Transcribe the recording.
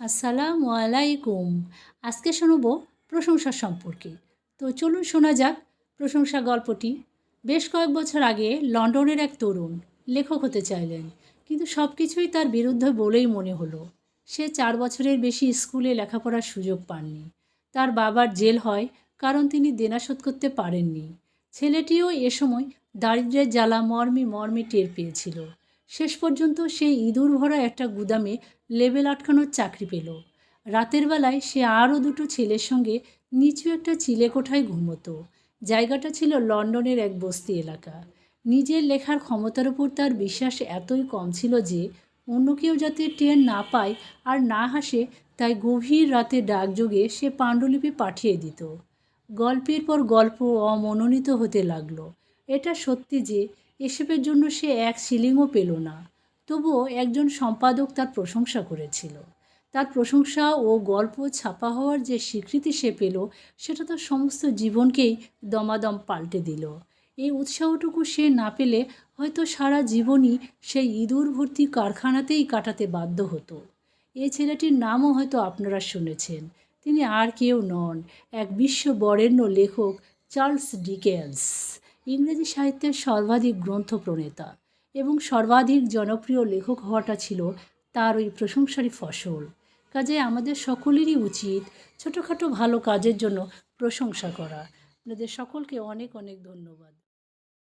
আসসালামু আলাইকুম। আজকে শুনব প্রশংসা সম্পর্কে। তো চলুন শোনা যাক প্রশংসা গল্পটি। বেশ কয়েক বছর আগে লন্ডনের এক তরুণ লেখক হতে চাইলেন, কিন্তু সব কিছুই তার বিরুদ্ধে বলেই মনে হলো। সে চার বছরের বেশি স্কুলে লেখাপড়ার সুযোগ পাননি। তার বাবার জেল হয় কারণ তিনি দেনা শোধ করতে পারেননি। ছেলেটিও এ সময় দারিদ্র্যের জ্বালা মর্মে মর্মে টের পেয়েছিল। শেষ পর্যন্ত সে ইঁদুর ভরা একটা গুদামে লেবেল আটকানোর চাকরি পেল। রাতের বেলায় সে আরও দুটো ছেলের সঙ্গে নিচু একটা চিলে কোঠায় ঘুমতো। জায়গাটা ছিল লন্ডনের এক বস্তি এলাকা। নিজের লেখার ক্ষমতার উপর তার বিশ্বাস এতই কম ছিল যে অন্য কেউ যাতে টের না পায় আর না হাসে, তাই গভীর রাতে ডাকযোগে সে পাণ্ডুলিপি পাঠিয়ে দিত। গল্পের পর গল্প অমনোনীত হতে লাগল। এটা সত্যি যে এসবের জন্য সে এক সিলিংও পেল না। তবুও একজন সম্পাদক তার প্রশংসা করেছিল। তার প্রশংসা ও গল্প ছাপা হওয়ার যে স্বীকৃতি সে পেল, সেটা তার সমস্ত জীবনকেই দমাদম পাল্টে দিল। এই উৎসাহটুকু সে না পেলে হয়তো সারা জীবনই সেই ইঁদুর ভর্তি কারখানাতেই কাটাতে বাধ্য হতো। এই ছেলেটির নামও হয়তো আপনারা শুনেছেন। তিনি আর কেউ নন, এক বিশ্ব বরেণ্য লেখক, চার্লস ডিকেন্স। ইংরেজি সাহিত্যের সর্বাধিক গ্রন্থ প্রণেতা এবং সর্বাধিক জনপ্রিয় লেখক হওয়াটা ছিল তার ওই প্রশংসারই ফসল। কাজে আমাদের সকলেরই উচিত ছোটোখাটো ভালো কাজের জন্য প্রশংসা করা। আপনাদের সকলকে অনেক অনেক ধন্যবাদ।